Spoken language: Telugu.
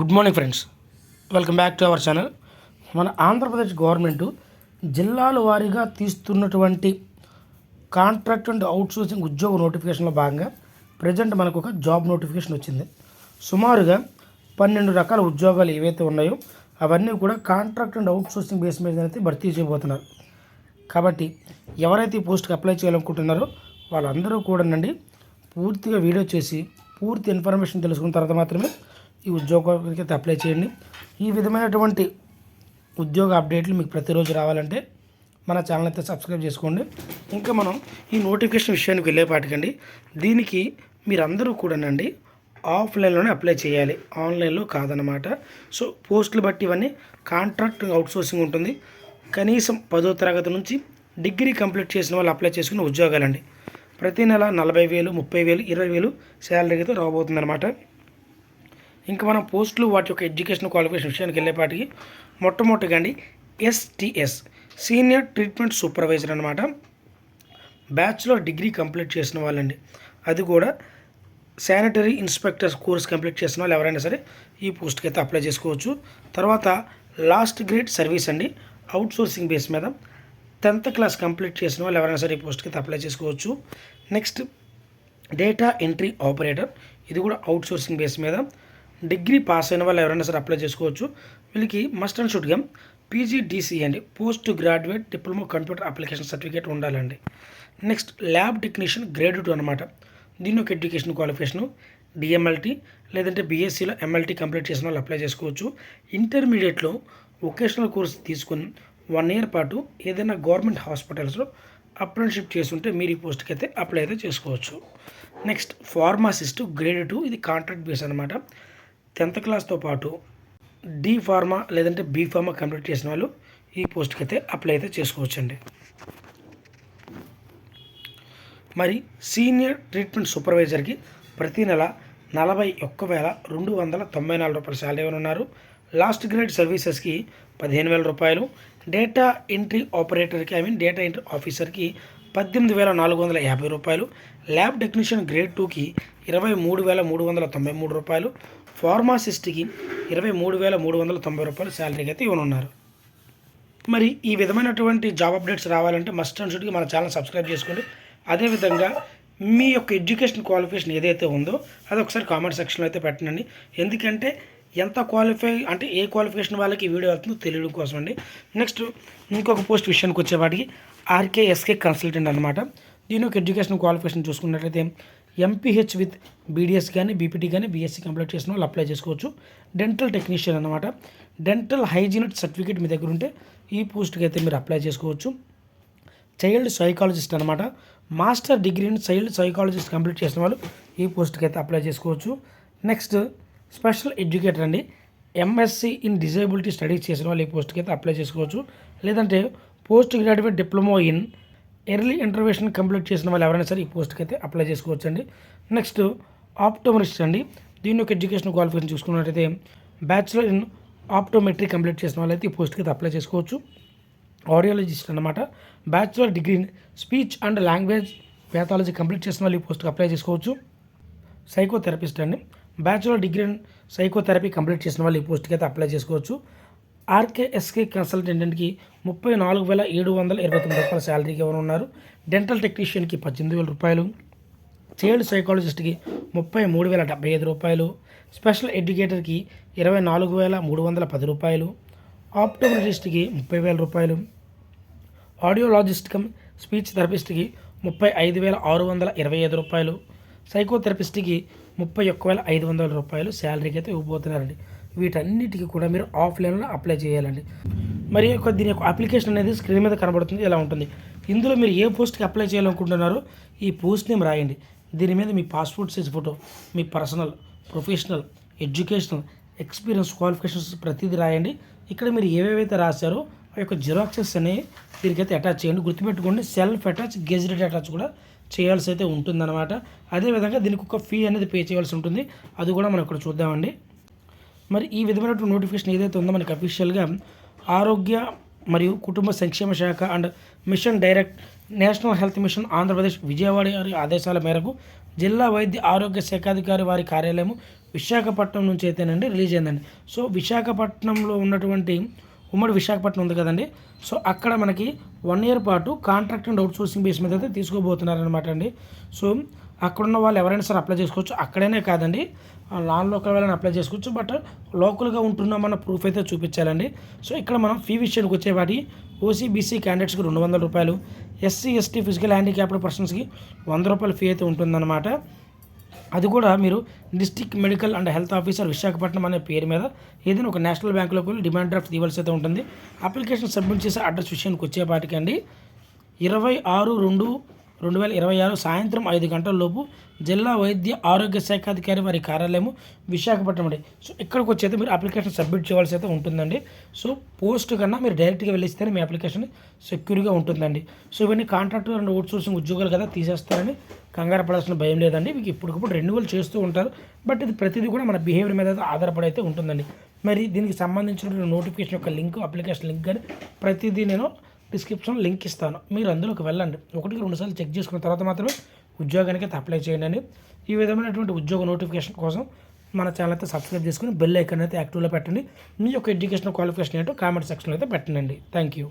Good morning friends. Welcome back to our channel. మన ఆంధ్రప్రదేశ్ గవర్నమెంట్ జిల్లాల వారీగా తీస్తున్నటువంటి కాంట్రాక్ట్ అండ్ అవుట్సోర్సింగ్ ఉద్యోగ నోటిఫికేషన్లో భాగంగా ప్రజెంట్ మనకు ఒక జాబ్ నోటిఫికేషన్ వచ్చింది. సుమారుగా పన్నెండు రకాల ఉద్యోగాలు ఏవైతే ఉన్నాయో అవన్నీ కూడా కాంట్రాక్ట్ అండ్ అవుట్సోర్సింగ్ బేస్ మీద అయితే భర్తీ చేయబోతున్నారు. కాబట్టి ఎవరైతే ఈ పోస్ట్కి అప్లై చేయాలనుకుంటున్నారో వాళ్ళందరూ కూడానండి పూర్తిగా వీడియో చేసి పూర్తి ఇన్ఫర్మేషన్ తెలుసుకున్న తర్వాత మాత్రమే ఈ ఉద్యోగానికి అయితే అప్లై చేయండి. ఈ విధమైనటువంటి ఉద్యోగ అప్డేట్లు మీకు ప్రతిరోజు రావాలంటే మన ఛానల్ అయితే సబ్స్క్రైబ్ చేసుకోండి. ఇంకా మనం ఈ నోటిఫికేషన్ విషయానికి వెళ్ళేపాటికండి దీనికి మీరందరూ కూడానండి ఆఫ్లైన్లోనే అప్లై చేయాలి. ఆన్లైన్లో కాదనమాట సో పోస్టులు బట్టి ఇవన్నీ కాంట్రాక్ట్ అవుట్సోర్సింగ్ ఉంటుంది. కనీసం పదో తరగతి నుంచి డిగ్రీ కంప్లీట్ చేసిన వాళ్ళు అప్లై చేసుకున్న ఉద్యోగాలండి. ప్రతి నెల నలభై వేలు ముప్పై వేలు ఇరవై వేలు శాలరీ అయితే రాబోతుందన్నమాట. ఇంకా మనం పోస్టులు వాటి యొక్క ఎడ్యుకేషన్ క్వాలిఫికేషన్ విషయానికి వెళ్ళేపాటికి మొట్టమొదటిగా అండి ఎస్టీఎస్ సీనియర్ ట్రీట్మెంట్ సూపర్వైజర్ అనమాట బ్యాచులర్ డిగ్రీ కంప్లీట్ చేసిన వాళ్ళండి. అది కూడా శానిటరీ ఇన్స్పెక్టర్స్ కోర్స్ కంప్లీట్ చేసిన వాళ్ళు ఎవరైనా సరే ఈ పోస్ట్కి అయితే అప్లై చేసుకోవచ్చు. తర్వాత లాస్ట్ గ్రేడ్ సర్వీస్ అండి అవుట్ సోర్సింగ్ బేస్ మీద టెన్త్ క్లాస్ కంప్లీట్ చేసిన వాళ్ళు ఎవరైనా సరే ఈ పోస్ట్కి అయితే అప్లై చేసుకోవచ్చు. నెక్స్ట్ డేటా ఎంట్రీ ఆపరేటర్ ఇది కూడా అవుట్ సోర్సింగ్ బేస్ మీద డిగ్రీ పాస్ అయిన వాళ్ళు ఎవరైనా సరే అప్లై చేసుకోవచ్చు. వీళ్ళకి మస్ట్ అండ్ షుడ్గా పీజీడీసీ అండి post graduate diploma computer application certificate ఉండాలండి. Next lab technician grade two అనమాట దీని ఒక ఎడ్యుకేషన్ క్వాలిఫికేషను డిఎంఎల్టీ లేదంటే బీఎస్సీలో ఎంఎల్టీ కంప్లీట్ చేసిన వాళ్ళు అప్లై చేసుకోవచ్చు. ఇంటర్మీడియట్లో వొకేషనల్ కోర్స్ తీసుకుని వన్ ఇయర్ పాటు ఏదైనా గవర్నమెంట్ హాస్పిటల్స్లో అప్రెంటిషిప్ చేస్తుంటే మీరు ఈ పోస్ట్కి అయితే అప్లై అయితే చేసుకోవచ్చు. నెక్స్ట్ ఫార్మాసిస్ట్ గ్రేడ్ టూ ఇది కాంట్రాక్ట్ బేస్ అనమాట టెన్త్ క్లాస్తో పాటు డి ఫార్మా లేదంటే బీ ఫార్మా కంప్లీట్ చేసిన వాళ్ళు ఈ పోస్ట్కి అయితే అప్లై అయితే చేసుకోవచ్చండి. మరి సీనియర్ ట్రీట్మెంట్ సూపర్వైజర్కి ప్రతి నెల నలభై ఒక్క వేల రెండు వందల తొంభై నాలుగు రూపాయల శాలరీ ఉన్నారు? లాస్ట్ గ్రేడ్ సర్వీసెస్కి పదిహేను వేల రూపాయలు డేటా ఎంట్రీ ఆపరేటర్కి ఐ మీన్ డేటా ఎంట్రీ ఆఫీసర్కి పద్దెనిమిది వేల నాలుగు వందల యాభై రూపాయలు ల్యాబ్ టెక్నీషియన్ గ్రేడ్ టూకి ఇరవై మూడు వేల మూడు వందల తొంభై మూడు రూపాయలు ఫార్మాసిస్ట్కి ఇరవై మూడు వేల మూడు వందల తొంభై రూపాయలు శాలరీకి అయితే ఇవ్వనున్నారు. మరి ఈ విధమైనటువంటి జాబ్ అప్డేట్స్ రావాలంటే మస్ట్ అండ్ షుడ్కి మన ఛానల్ సబ్స్క్రైబ్ చేసుకోండి. అదేవిధంగా మీ యొక్క ఎడ్యుకేషన్ క్వాలిఫికేషన్ ఏదైతే ఉందో అది ఒకసారి కామెంట్ సెక్షన్లో అయితే పెట్టండి ఎందుకంటే ఎంత క్వాలిఫై అంటే ఏ క్వాలిఫికేషన్ వాళ్ళకి వీడియో వెళ్తుందో తెలియడం కోసం అండి. నెక్స్ట్ ఇంకొక పోస్ట్ విషయానికి వచ్చేవాటికి ఆర్కేఎస్కే కన్సల్టెంట్ అనమాట దీని యొక్క ఎడ్యుకేషన్ క్వాలిఫికేషన్ చూసుకున్నట్లయితే ఎంపీహెచ్ విత్ బీడిఎస్ కానీ బీపీటీ కానీ బీఎస్సీ కంప్లీట్ చేసిన వాళ్ళు అప్లై చేసుకోవచ్చు. డెంటల్ టెక్నీషియన్ అనమాట డెంటల్ హైజీనిక్ సర్టిఫికేట్ మీ దగ్గర ఉంటే ఈ పోస్ట్కి అయితే మీరు అప్లై చేసుకోవచ్చు. చైల్డ్ సైకాలజిస్ట్ అనమాట master degree in child psychologist complete చేసిన వాళ్ళు ఈ పోస్ట్కి అయితే అప్లై చేసుకోవచ్చు. నెక్స్ట్ స్పెషల్ ఎడ్యుకేటర్ అండి. ఎంఎస్సి ఇన్ డిజేబిలిటీ స్టడీస్ చేసిన వాళ్ళు ఈ పోస్ట్కి అయితే అప్లై చేసుకోవచ్చు. లేదంటే post graduate diploma in early intervention complete చేసిన వాళ్ళు ఎవరైనా సరే ఈ పోస్ట్కి అయితే అప్లై చేసుకోవచ్చు అండి నెక్స్ట్ ఆప్టోమరిస్ట్ అండి. దీని యొక్క ఎడ్యుకేషన్ క్వాలిఫికేషన్ చూసుకున్నట్టయితే బ్యాచులర్ ఇన్ ఆప్టోమెట్రీ కంప్లీట్ చేసిన వాళ్ళైతే ఈ పోస్ట్కి అయితే అప్లై చేసుకోవచ్చు. ఆడియాలజిస్ట్ అనమాట bachelor degree in speech and language pathology complete చేసిన వాళ్ళు ఈ పోస్ట్కి అప్లై చేసుకోవచ్చు. సైకోథెరపిస్ట్ అండి. Bachelor degree in psychotherapy complete చేసిన వాళ్ళు ఈ పోస్ట్కి అయితే అప్లై చేసుకోవచ్చు. ఆర్కేఎస్కే కన్సల్టెంట్కి ముప్పై నాలుగు వేల ఏడు వందల ఇరవై తొమ్మిది రూపాయల శాలరీకి ఎవరు ఉన్నారు డెంటల్ టెక్నీషియన్కి పద్దెనిమిది వేల రూపాయలు. చైల్డ్ సైకాలజిస్ట్కి ముప్పై మూడు వేల డెబ్బై ఐదు రూపాయలు. స్పెషల్ ఎడ్యుకేటర్కి ఇరవై నాలుగు వేల మూడు వందల పది రూపాయలు. ఆప్టోమెట్రిస్ట్కి ముప్పై వేల రూపాయలు. ఆడియోలాజిస్ట్ కమ్ స్పీచ్ థెరపిస్ట్కి ముప్పై ఐదు వేల ఆరు వందల ఇరవై ఐదు రూపాయలు. సైకోథెరపిస్ట్కి ముప్పై ఒక్క వేల ఐదు వందల రూపాయలు శాలరీకి అయితే ఇవ్వబోతున్నారండి. వీటన్నిటికీ కూడా మీరు ఆఫ్లైన్లో అప్లై చేయాలండి. మరి యొక్క దీని యొక్క అప్లికేషన్ అనేది స్క్రీన్ మీద కనబడుతుంది ఇలా ఉంటుంది? ఇందులో మీరు ఏ పోస్ట్కి అప్లై చేయాలనుకుంటున్నారో ఈ పోస్ట్ నేమ్ రాయండి. దీని మీద మీ పాస్పోర్ట్ సైజ్ ఫోటో మీ personal professional educational experience qualifications ప్రతిదీ రాయండి. ఇక్కడ మీరు ఏవేవైతే రాశారో ఆ యొక్క జిరాక్సెస్ అనేవి దీనికైతే అటాచ్ చేయండి. గుర్తుపెట్టుకోండి సెల్ఫ్ అటాచ్ గెజిటెడ్ అటాచ్ కూడా చేయాల్సి అయితే ఉంటుందన్నమాట. అదేవిధంగా దీనికి ఒక ఫీ అనేది పే చేయాల్సి ఉంటుంది. అది కూడా మనం ఇక్కడ చూద్దామండి. మరి ఈ విధమైనటువంటి నోటిఫికేషన్ ఏదైతే ఉందో మనకి అఫీషియల్గా ఆరోగ్య మరియు కుటుంబ సంక్షేమ శాఖ and mission direct national health mission Andhra Pradesh Vijayawada వారి ఆదేశాల మేరకు జిల్లా వైద్య ఆరోగ్య శాఖాధికారి వారి కార్యాలయం విశాఖపట్నం నుంచి అయితేనండి రిలీజ్ అయిందండి. సో విశాఖపట్నంలో ఉన్నటువంటి ఉమ్మడి విశాఖపట్నం ఉంది కదండి. సో అక్కడ మనకి వన్ ఇయర్ పాటు కాంట్రాక్ట్ అండ్ అవుట్సోర్సింగ్ బేస్ మీద అయితే తీసుకోబోతున్నారనమాట అండి. సో అక్కడున్న వాళ్ళు ఎవరైనా సరే అప్లై చేసుకోవచ్చు. అక్కడనే కాదండి. నాన్ లోకల్ వాళ్ళని అప్లై చేసుకోవచ్చు బట్ లోకల్గా ఉంటున్నామన్న ప్రూఫ్ అయితే చూపించాలండి. సో ఇక్కడ మనం ఫీ విషయానికి వచ్చేవాటి ఓసీబీసీ క్యాండిడేట్స్కి రెండు వందల రూపాయలు ఎస్సీ ఎస్టీ ఫిజికల్ హ్యాండిక్యాప్డ్ పర్సన్స్కి వంద రూపాయల ఫీ అయితే ఉంటుందన్నమాట. అది కూడా మీరు district medical and health officer Visakhapatnam అనే పేరు మీద ఏదైనా ఒక నేషనల్ బ్యాంకులోకి వెళ్ళి డిమాండ్ డ్రాఫ్ట్ ఇవ్వాల్సి అయితే ఉంటుంది. అప్లికేషన్ సబ్మిట్ చేసే అడ్రస్ విషయానికి వచ్చేపాటికండి ఇరవై ఆరు రెండు రెండు వేల ఇరవై ఆరు సాయంత్రం ఐదు గంటల లోపు జిల్లా వైద్య ఆరోగ్య శాఖ అధికారి వారి కార్యాలయం విశాఖపట్నం అండి. సో ఇక్కడికి వచ్చి మీరు అప్లికేషన్ సబ్మిట్ చేయాల్సి అయితే ఉంటుందండి. సో పోస్ట్ కన్నా మీరు డైరెక్ట్గా వెళ్ళిస్తేనే మీ అప్లికేషన్ సెక్యూర్గా ఉంటుందండి. సో ఇవన్నీ కాంట్రాక్టర్ అండ్ అవుట్ సోర్సింగ్ ఉద్యోగాలు కదా తీసేస్తారని కంగారు పడాల్సిన భయం లేదండి. మీకు ఇప్పటికప్పుడు రెన్యువల్ చేస్తూ ఉంటారు. బట్ ఇది ప్రతిదీ కూడా మన బిహేవియర్ మీద ఆధారపడి అయితే ఉంటుందండి. మరి దీనికి సంబంధించిన నోటిఫికేషన్ యొక్క లింక్ అప్లికేషన్ లింక్ కానీ ప్రతిదీ నేను డిస్క్రిప్షన్ లింక్ ఇస్తాను. మీరు అందులోకి వెళ్ళండి. ఒకటికి రెండు సార్లు చెక్ చేసుకున్న తర్వాత మాత్రమే ఉద్యోగానికి అయితే అప్లై చేయండి. అని ఈ విధమైనటువంటి ఉద్యోగ నోటిఫికేషన్ కోసం మన ఛానల్ అయితే సబ్స్క్రైబ్ చేసుకుని బెల్ ఐకాన్ అయితే యాక్టివ్లో పెట్టండి. మీ యొక్క ఎడ్యుకేషన్ క్వాలిఫికేషన్ ఏంటో కామెంట్ సెక్షన్లో అయితే పెట్టండి థ్యాంక్ యూ